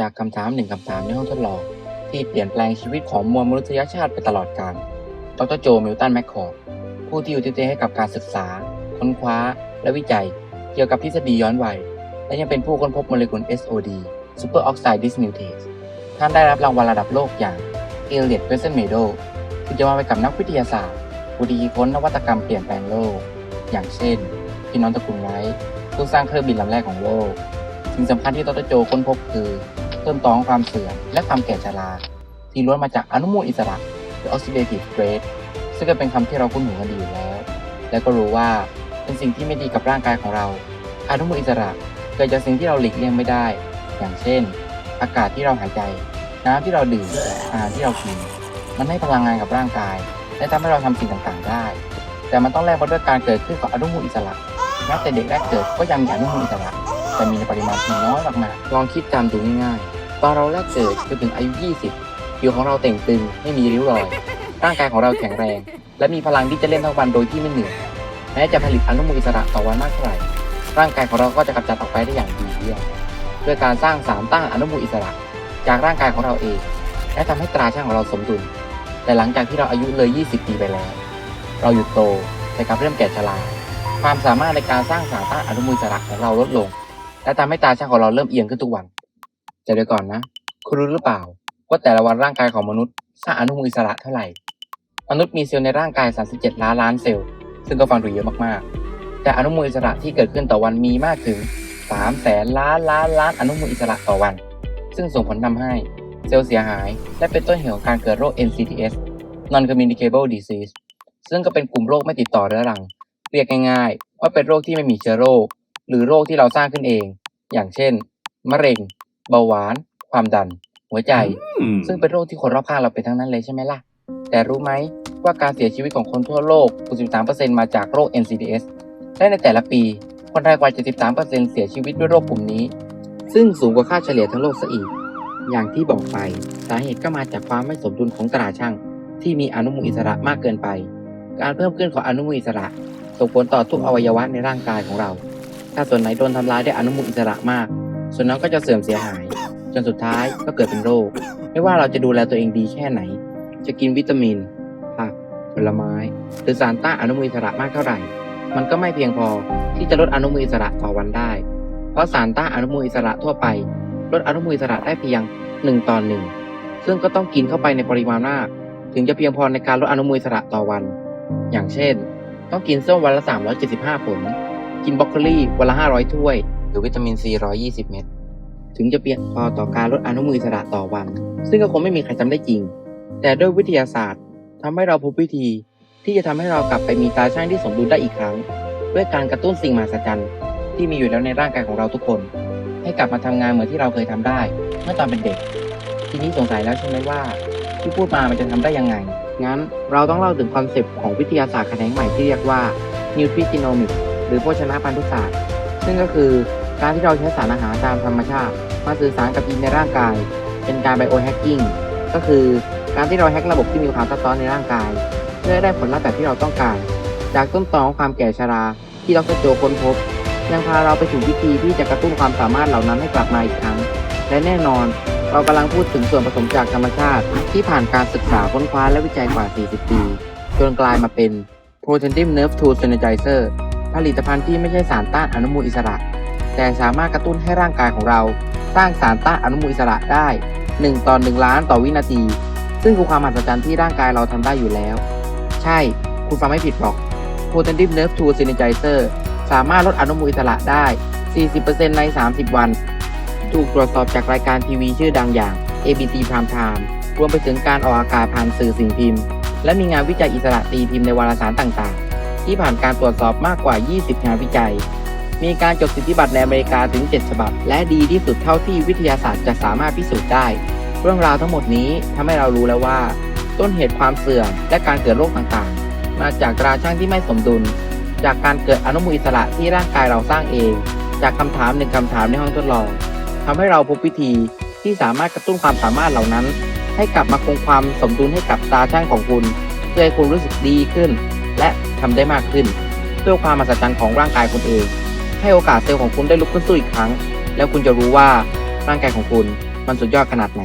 จากคำถามหนึ่งคำถามในห้องทดลอง ที่เปลี่ยนแปลงชีวิตของมวลมนุษยชาติไปตลอดกาล ดรโจมิลตันแมคคอร์ผู้ที่อยู่ทิศให้กับการศึกษา ค้นคว้า และวิจัย เกี่ยวกับทฤษฎีย้อนวัย และยังเป็นผู้ค้นพบโมเลกุล SOD Super Oxide Dismutase ท่านได้รับรางวัลระดับโลกอย่าง e l i o t Crescent Medal ที่จะมาไปกับนักวิทยาศาสตร์ผู้ที่คิดค้นนวัตกรรมเปลี่ยนแปลงโลก อย่างเช่น พี่น้องตระกูลไร้ผู้สร้างเครื่องบินลำแรกของโลก สิ่งสำคัญที่ดรโจค้นพบคือ ต้นตอของความเสื่อมและความแก่ชราที่ล้วนมาจากอนุมูลอิสระหรือ oxidative stress ซึ่งก็เป็นคำที่เราคุ้นหูกันดีอยู่แล้ว และก็รู้ว่าเป็นสิ่งที่ไม่ดีกับร่างกายของเรา อนุมูลอิสระเกิดจากสิ่งที่เราหลีกเลี่ยงไม่ได้ อย่างเช่น อากาศที่เราหายใจ น้ำที่เราดื่มอาหารที่เรากิน มันให้พลังงานกับร่างกาย และทำให้เราทำสิ่งต่างๆ ได้ แต่มันต้องแลกมาด้วยการเกิดขึ้นของอนุมูลอิสระแม้แต่เด็กแรกเกิดก็ยังมีอนุมูลอิสระ แต่มีในปริมาณที่น้อยมากๆลองคิดตามดูง่ายๆตอนเราแรกเกิดจนถึงอายุ 20ผิวของเราเต่งตึงไม่มีริ้วรอย ร่างกายของเราแข็งแรง และมีพลังที่จะเล่นทั้งวันโดยที่ไม่เหนื่อยแม้จะผลิตอนุมูลอิสระต่อวันมากเท่าไหร่ร่างกายของเราก็จะกำจัดออกไปได้อย่างดีเยี่ยมด้วยการสร้างสารต้านอนุมูลอิสระ จากร่างกายของเราเอง และทำให้ตราช่างของเราสมดุล แต่หลังจากที่เราอายุเลย 20 ปีไปแล้ว เราหยุดโตแต่กลับเริ่มแก่ชราความสามารถในการสร้างสารต้านอนุมูลอิสระของเราลดลง และทำให้ตาช่างของเราเริ่มเอียงขึ้นทุกวันแต่เดี๋ยวก่อนนะ คุณรู้หรือเปล่า ว่าแต่ละวันร่างกายของมนุษย์สร้างอนุมูลอิสระเท่าไหร่ มนุษย์มีเซลล์ในร่างกาย 37 ล้านล้านเซลล์ ซึ่งก็ฟังดูเยอะมากๆ แต่อนุมูลอิสระที่เกิดขึ้นต่อวันมีมากถึง3แสนล้านล้านล้านอนุมูลอิสระต่อวัน ซึ่งส่งผลทำให้เซลล์เสียหาย และเป็นต้นเหตุของการเกิดโรค NCTS Non Communicable Disease ซึ่งก็เป็นกลุ่มโรคไม่ติดต่อเรื้อรัง เรียกง่ายๆ ว่าเป็นโรคที่ไม่มีเชื้อโรค หรือโรคที่เราสร้างขึ้นเอง อย่างเช่น มะเร็ง เบาหวาน ความดัน หัวใจ ซึ่งเป็นโรคที่คนรอบข้างเราเป็นทั้งนั้นเลยใช่ไหมล่ะ แต่รู้ไหมว่าการเสียชีวิตของคนทั่วโลก 63%มาจากโรค NCDs และในแต่ละปี คนไทยกว่า 73%เสียชีวิตด้วยโรคกลุ่มนี้ ซึ่งสูงกว่าค่าเฉลี่ยทั้งโลกซะอีก อย่างที่บอกไป สาเหตุก็มาจากความไม่สมดุลของตราช่างที่มีอนุมูลอิสระมากเกินไป การเพิ่มขึ้นของอนุมูลอิสระส่งผลต่อทุกอวัยวะในร่างกายของเรา ถ้าส่วนไหนโดนทำลายได้อนุมูลอิสระมาก ส่วนนั้นก็จะเสื่อมเสียหาย จนสุดท้ายก็เกิดเป็นโรค ไม่ว่าเราจะดูแลตัวเองดีแค่ไหน จะกินวิตามินผักผลไม้ หรือสารต้านอนุมูลอิสระมากเท่าไหร่ มันก็ไม่เพียงพอที่จะลดอนุมูลอิสระต่อวันได้ เพราะสารต้านอนุมูลอิสระทั่วไป ลดอนุมูลอิสระได้เพียง1ต่อ1ซึ่งก็ต้องกินเข้าไปในปริมาณมาก ถึงจะเพียงพอในการลดอนุมูลอิสระต่อวัน อย่างเช่น ต้องกินส้มวันละ 375 ผล กินบรอกโคลีวันละ 500 ถ้วย หรือวิตามินซี 120 เม็ด ถึงจะเพียงพอต่อการลดอนุมูลอิสระต่อวัน ซึ่งก็คงไม่มีใครทำได้จริง แต่ด้วยวิทยาศาสตร์ทำให้เราพบวิธี ที่จะทำให้เรากลับไปมีตาช่างที่สมดุลได้อีกครั้ง ด้วยการกระตุ้นสิ่งมหัศจรรย์ที่มีอยู่แล้วในร่างกายของเราทุกคน ให้กลับมาทำงานเหมือนที่เราเคยทำได้ เมื่อตอนเป็นเด็ก ทีนี้สงสัยแล้วใช่ไหมว่า ที่พูดมามันจะทำได้ยังไง งั้นเราต้องเล่าถึงคอนเซปต์ของวิทยาศาสตร์แขนงใหม่ที่เรียกว่า Nutrigenomics ห รือโภชนะพันธุศาสตร์ ซึ่งก็คือการที่เราใช้สารอาหารตามธรรมชาติมาสื่อสารกับยีนในร่างกาย เป็นการไบโอแฮกกิ้งก็คือการที่เราแฮกระบบที่มีความซับซ้อนในร่างกาย เพื่อได้ผลลัพธ์แบบที่เราต้องการ จากต้นตอของความแก่ชราที่ดรโจค้นพบ ยังพาเราไปถึงวิธีที่จะกระตุ้นความสามารถเหล่านั้นให้กลับมาอีกครั้ง และแน่นอนเรากำลังพูดถึงส่วนผสมจากธรรมชาติ ที่ผ่านการศึกษาค้นคว้าและวิจัยกว่า 40 ปี จนกลายมาเป็น Protentive Nerve Tool Synergizer ผลิตภัณฑ์ที่ไม่ใช่สารต้านอนุมูลอิสระ แต่สามารถกระตุ้นให้ร่างกายของเรา สร้างสารต้านอนุมูลอิสระได้ 1 ต่อ 1 ล้านต่อวินาที ซึ่งคือความมหัศจรรย์ที่ร่างกายเราทำได้อยู่แล้ว ใช่ คุณฟังไม่ผิดหรอก Protentive Nerve Tool Synergizer สามารถลดอนุมูลอิสระได้ 40%ใน 30 วัน ถูกตรวจสอบจากรายการทีวีชื่อดังอย่าง ABC Prime Time รวมไปถึงการออกอากาศผ่านสื่อสิ่งพิมพ์ และมีงานวิจัยอิสระตีพิมพ์ในวารสารต่างๆ ที่ผ่านการตรวจสอบมากกว่า 20 งานวิจัย มีการจดสิทธิบัตรในอเมริกาถึง 7 ฉบับ และดีที่สุดเท่าที่วิทยาศาสตร์จะสามารถพิสูจน์ได้ เรื่องราวทั้งหมดนี้ทำให้เรารู้แล้วว่า ต้นเหตุความเสื่อมและการเกิดโรคต่างๆ มาจากตราช่างที่ไม่สมดุล จากการเกิดอนุมูลอิสระที่ร่างกายเราสร้างเอง จากคำถามหนึ่งคำถามในห้องทดลองทำให้เราพบวิธีที่สามารถกระตุ้นความสามารถเหล่านั้น ให้กลับมาคงความสมดุลให้กับตาช่างของคุณเพื่อให้คุณรู้สึกดีขึ้น และ ทำได้มากขึ้นด้วยความมหัศจรรย์ของร่างกายคุณเอง ให้โอกาสเซลล์ของคุณได้ลุกขึ้นสู้อีกครั้ง แล้วคุณจะรู้ว่าร่างกายของคุณมันสุดยอดขนาดไหน